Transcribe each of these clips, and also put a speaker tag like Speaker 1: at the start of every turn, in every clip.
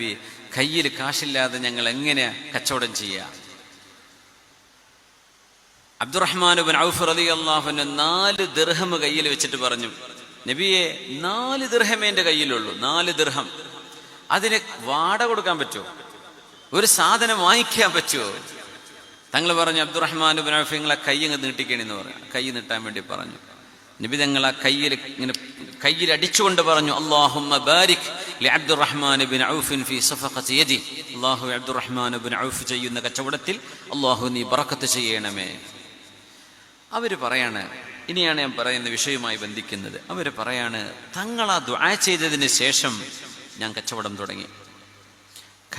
Speaker 1: നബി കയ്യിൽ കാശില്ലാതെ ഞങ്ങൾ എങ്ങനെ കച്ചവടം ചെയ്യാം? അബ്ദുറഹ്മാനുബിൻ ഔഫ് റലി അള്ളാഹുന് നാല് ദിർഹം കയ്യിൽ വെച്ചിട്ട് പറഞ്ഞു നബിയെ നാല് ദിർഹമേ എന്റെ കയ്യിലുള്ളൂ നാല് ദിർഹം. അതിന് വാട കൊടുക്കാൻ പറ്റുമോ? ഒരു സാധനം വാങ്ങിക്കാൻ പറ്റുമോ? തങ്ങൾ പറഞ്ഞു അബ്ദുറഹ്മാനുബിൻ ഔഫ് നിങ്ങളെ കൈ അങ്ങ് നീട്ടിക്കണെന്ന് പറഞ്ഞു കൈ നീട്ടാൻ വേണ്ടി പറഞ്ഞു. നബി തങ്ങൾ ആ കയ്യിൽ ഇങ്ങനെ കയ്യിൽ അടിച്ചുകൊണ്ട് പറഞ്ഞു അള്ളാഹുമ്മ ബാരിക് അബ്ദുറഹ്മാൻ ബിൻ ഔഫിൻ ഫി സഫഖത്തി യദി. അള്ളാഹു അബ്ദുറഹ്മാൻ ബിൻ ഔഫ് ചെയ്യുന്ന കച്ചവടത്തിൽ അള്ളാഹു നീ ബറക്കത്ത് ചെയ്യണമേ. അവർ പറയാണ് ഇനിയാണ് ഞാൻ പറയുന്ന വിഷയവുമായി ബന്ധിക്കുന്നത്. അവർ പറയാണ് തങ്ങൾ ആ ദുആ ചെയ്തതിന് ശേഷം ഞാൻ കച്ചവടം തുടങ്ങി.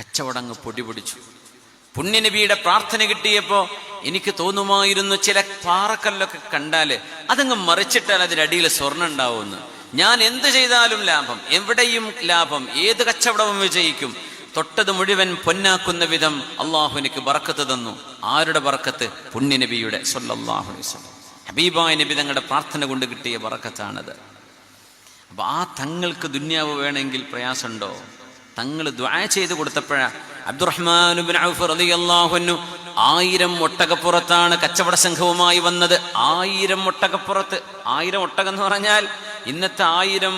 Speaker 1: കച്ചവടം അങ്ങ് പൊടി പൊടിച്ചു പുണ്യനബിയുടെ പ്രാർത്ഥന കിട്ടിയപ്പോ എനിക്ക് തോന്നുമായിരുന്നു ചില പാറക്കല്ലൊക്കെ കണ്ടാൽ അതങ്ങ് മറിച്ചിട്ടാൽ അതിനടിയിൽ സ്വർണം ഉണ്ടാവുമെന്ന്. ഞാൻ എന്ത് ചെയ്താലും ലാഭം. എവിടെയും ലാഭം. ഏത് കച്ചവടവും വിജയിക്കും. തൊട്ടത് മുഴുവൻ പൊന്നാക്കുന്ന വിധം അള്ളാഹു എനിക്ക് ബറക്കത്ത് തന്നു. ആരുടെ ബറക്കത്ത്? പുണ്യനബിയുടെ വസല്ലം. ഹബീബായ നബി തങ്ങളുടെ പ്രാർത്ഥന കൊണ്ട് കിട്ടിയ ബറക്കത്താണത്. അപ്പൊ ആ തങ്ങൾക്ക് ദുന്യാവ് വേണമെങ്കിൽ പ്രയാസമുണ്ടോ? തങ്ങൾ ദ്വായ ചെയ്ത് കൊടുത്തപ്പോഴാ അബ്ദുറഹ്മാൻ ആയിരം ഒട്ടകപ്പുറത്താണ് കച്ചവട സംഘവുമായി വന്നത്. ആയിരം ഒട്ടകപ്പുറത്ത്. ആയിരം ഒട്ടകം എന്ന് പറഞ്ഞാൽ ഇന്നത്തെ ആയിരം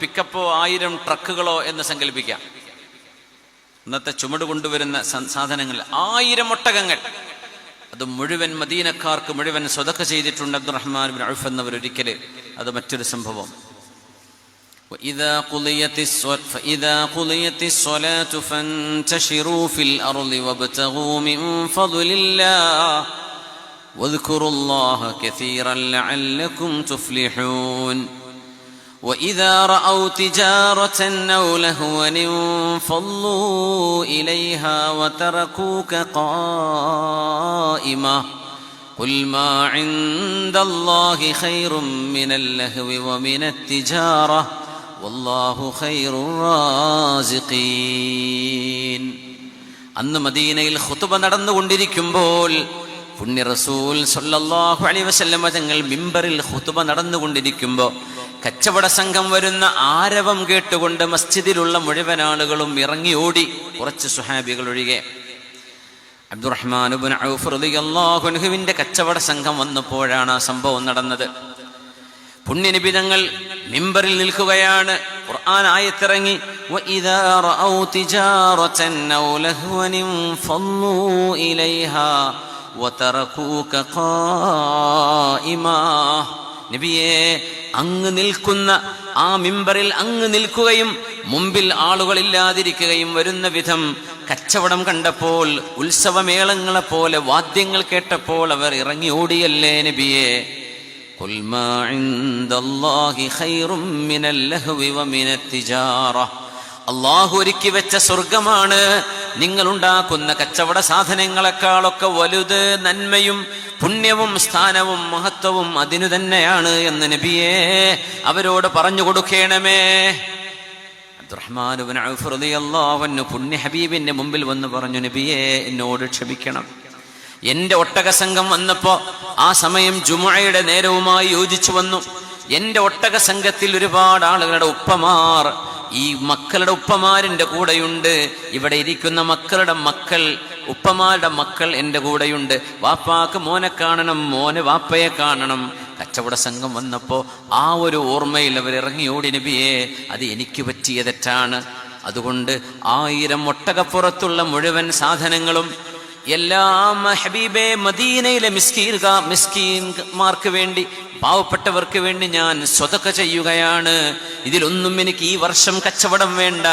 Speaker 1: പിക്കപ്പോ ആയിരം ട്രക്കുകളോ എന്ന് സങ്കല്പിക്കാം. ഇന്നത്തെ ചുമട് കൊണ്ടുവരുന്ന സാധനങ്ങൾ ആയിരം ഒട്ടകങ്ങൾ. അത് മുഴുവൻ മദീനക്കാർക്ക് മുഴുവൻ സ്വതക്ക ചെയ്തിട്ടുണ്ട് അബ്ദുറഹ്മാൻ ബിൻ ഔഫ് എന്നവർ അത് മറ്റൊരു സംഭവം. وإذا قضيت الصلاة فإذا قضيت الصلاة فانتشروا في الأرض وابتغوا من فضل الله. واذكروا الله كثيرا لعلكم تفلحون. وإذا رأوا تجارة أو لهوا انفضوا إليها وتركوك قائمة. قل ما عند الله خير من اللهو ومن التجارة. വല്ലാഹു الرازقين അന്ന് മദീനയിൽ ഖുതുബ നടന്നുകൊണ്ടിരിക്കുമ്പോൾ പുണ്യ റസൂൽ സല്ലല്ലാഹു അലൈഹി വസല്ലമ തങ്ങൾ മിമ്പറിൽ ഖുതുബ നടന്നുകൊണ്ടിരിക്കുമ്പോൾ കച്ചവട സംഘം വരുന്ന ആരവം കേട്ടുകൊണ്ട് മസ്ജിദിലുള്ള മുഴുവൻ ആളുകളും ഇറങ്ങി ഓടി കുറച്ച് സുഹാബികൾ ഒഴികെ. അബ്ദുറഹ്മാൻ ഔഫ് റളിയല്ലാഹു അൻഹുവിന്റെ കച്ചവട സംഘം വന്നപ്പോഴാണ് ആ സംഭവം നടന്നത്. പുണ്യനിബിതങ്ങൾ മിമ്പറിൽ നിൽക്കുകയാണ്. ഖുർആൻ ആയത്തിറങ്ങി നബിയേ അങ്ങ് നിൽക്കുന്ന ആ മിമ്പറിൽ അങ്ങ് നിൽക്കുകയും മുമ്പിൽ ആളുകളില്ലാതിരിക്കുകയും വരുന്ന വിധം കച്ചവടം കണ്ടപ്പോൾ ഉത്സവമേളങ്ങളെപ്പോലെ വാദ്യങ്ങൾ കേട്ടപ്പോൾ അവർ ഇറങ്ങി ഓടിയല്ലേ നബിയെ? قل ما عند الله خير من اللهو ومن التجارة അള്ളാഹു ഒരുക്കി വെച്ച സ്വർഗമാണ് നിങ്ങൾ ഉണ്ടാക്കുന്ന കച്ചവട സാധനങ്ങളെക്കാളൊക്കെ വലുത് നന്മയും പുണ്യവും സ്ഥാനവും മഹത്വവും അതിനു തന്നെയാണ് എന്ന് നബിയെ അവരോട് പറഞ്ഞു കൊടുക്കണമേ അബ്ദുറഹ്മാൻ ഔഫ് റളിയല്ലാഹു അൻഹു പുണ്യ ഹബീബിന്റെ മുമ്പിൽ വന്ന് പറഞ്ഞു നബിയെ എന്നോട് ക്ഷമിക്കണം എന്റെ ഒട്ടക സംഘം വന്നപ്പോ ആ സമയം ജുമുഅയുടെ നേരവുമായി യോജിച്ചു വന്നു. എന്റെ ഒട്ടക സംഘത്തിൽ ഒരുപാട് ആളുകളുടെ ഉപ്പമാർ ഈ മക്കളുടെ ഉപ്പമാരിന്റെ കൂടെയുണ്ട്. ഇവിടെ ഇരിക്കുന്ന മക്കളുടെ മക്കൾ ഉപ്പമാരുടെ മക്കൾ എന്റെ കൂടെയുണ്ട്. വാപ്പാക്ക് മോനെ കാണണം മോനെ വാപ്പയെ കാണണം. കച്ചവട സംഘം വന്നപ്പോൾ ആ ഒരു ഓർമ്മയിൽ അവർ ഇറങ്ങി ഓടി നബിയേ അത് എനിക്ക് പറ്റിയ തെറ്റാണ്. അതുകൊണ്ട് ആയിരം ഒട്ടകപ്പുറത്തുള്ള മുഴുവൻ സാധനങ്ങളും എല്ലാം ഹബീബെ മദീനയിലെ മിസ്കീർക മിസ്കീൻമാർക്ക് വേണ്ടി പാവപ്പെട്ടവർക്ക് വേണ്ടി ഞാൻ സ്വതക്ക ചെയ്യുകയാണ്. ഇതിലൊന്നും എനിക്ക് ഈ വർഷം കച്ചവടം വേണ്ട.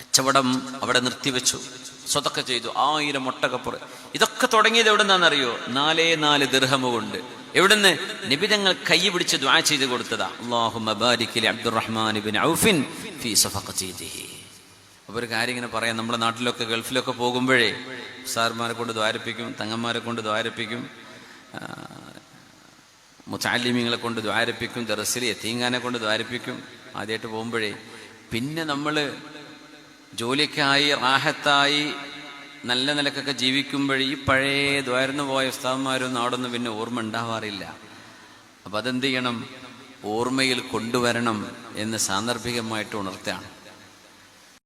Speaker 1: കച്ചവടം അവിടെ നിർത്തിവെച്ചു. സ്വതക്ക ചെയ്തു. ആയിരം ഒട്ടകപ്പുറ. ഇതൊക്കെ തുടങ്ങിയത് എവിടുന്നാണെന്നറിയോ? നാലേ നാല് ദിർഹമ എവിടുന്ന് നിബിതങ്ങൾ കൈ പിടിച്ച് ദ്വാ ചെയ്ത് കൊടുത്തതാ. ലി അബ്ദുറഹ്മാൻ ഔഫിൻ ഫീ ഒരു കാര്യം ഇങ്ങനെ പറയാം. നമ്മുടെ നാട്ടിലൊക്കെ ഗൾഫിലൊക്കെ പോകുമ്പോഴേ സാർമാരെ കൊണ്ട് ദ്വാരപ്പിക്കും തങ്ങന്മാരെ കൊണ്ട് ദ്വാരപ്പിക്കും മുത്താലിമ്യങ്ങളെ കൊണ്ട് ദ്വാരപ്പിക്കും ദറസിൽ എത്തീങ്കാനെ കൊണ്ട് ദ്വാരപ്പിക്കും ആദ്യമായിട്ട് പോകുമ്പോഴേ. പിന്നെ നമ്മൾ ജോലിക്കായി റാഹത്തായി നല്ല നിലക്കൊക്കെ ജീവിക്കുമ്പോൾ ഈ പഴയ ദ്വാരന്ന് പോയ ഉസ്താവന്മാരൊന്നും അവിടെ നിന്ന് പിന്നെ ഓർമ്മ ഉണ്ടാവാറില്ല. അപ്പം അതെന്ത് ചെയ്യണം? ഓർമ്മയിൽ കൊണ്ടുവരണം എന്ന് സാന്ദർഭികമായിട്ട് ഉണർത്തുകയാണ്.